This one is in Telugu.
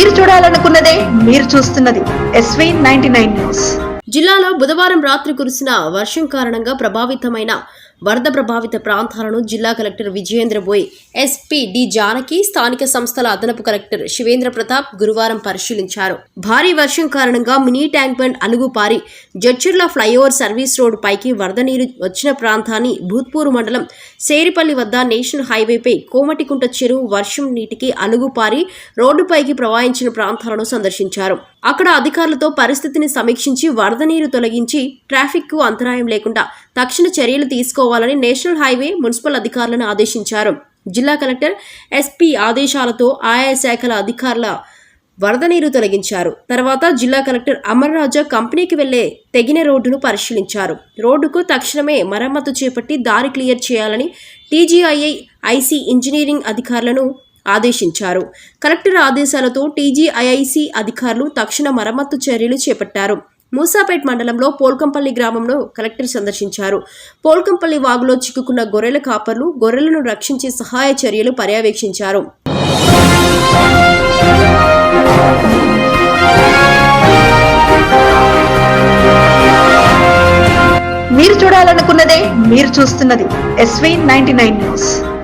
మీరు చూడాలనుకున్నదే మీరు చూస్తున్నది ఎస్వీ నైన్టీ నైన్ న్యూస్ జిల్లాలో బుధవారం రాత్రి కురిసిన వర్షం కారణంగా ప్రభావితమైన వరద ప్రభావిత ప్రాంతాలను జిల్లా collector Vijayendra Boi SP D Janaki స్థానిక సంస్థల అదనపు కలెక్టర్ శివేంద్ర ప్రతాప్ గురువారం పరిశీలించారు. భారీ వర్షం కారణంగా మినీ ట్యాంక్ బండ్ అలుగుపారి జడ్చర్ల ఫ్లైఓవర్ సర్వీస్ రోడ్ పైకి వరద నీరు వచ్చిన ప్రాంతాన్ని భూత్పూర్ మండలం సేరిపల్లి వద్ద నేషనల్ హైవేపై కోమటికుంట చెరువు వర్షం నీటికి అలుగుపారి రోడ్డుపైకి ప్రవహించిన ప్రాంతాలను సందర్శించారు. అక్కడ అధికారులతో పరిస్థితిని సమీక్షించి వరద నీరు తొలగించి ట్రాఫిక్కు అంతరాయం లేకుండా తక్షణ చర్యలు తీసుకోవాలని నేషనల్ హైవే మున్సిపల్ అధికారులను ఆదేశించారు. జిల్లా కలెక్టర్ ఎస్పీ ఆదేశాలతో ఆయా శాఖల అధికారుల వరద నీరు తొలగించారు. తర్వాత జిల్లా కలెక్టర్ అమర్ రాజా కంపెనీకి వెళ్ళే తెగిన రోడ్డును పరిశీలించారు. రోడ్డుకు తక్షణమే మరమ్మతు చేపట్టి దారి క్లియర్ చేయాలని టీజీఐఐ ఐసీ ఇంజనీరింగ్ అధికారులను ఆదేశించారు. కలెక్టర్ ఆదేశాలతో టీజీఐఐసి అధికారులు తక్షణ మరమ్మతు చర్యలు చేపట్టారు. మూసాపేట్ మండలంలో పోల్కంపల్లి గ్రామంలో కలెక్టర్ సందర్శించారు. పోల్కంపల్లి వాగులో చిక్కుకున్న గొర్రెల కాపర్లు గొర్రెలను రక్షించే సహాయ చర్యలు పర్యవేక్షించారు. మీరు చూడాలనుకున్నదే మీరు చూస్తున్నది ఎస్వీ నైన్టీ నైన్ న్యూస్.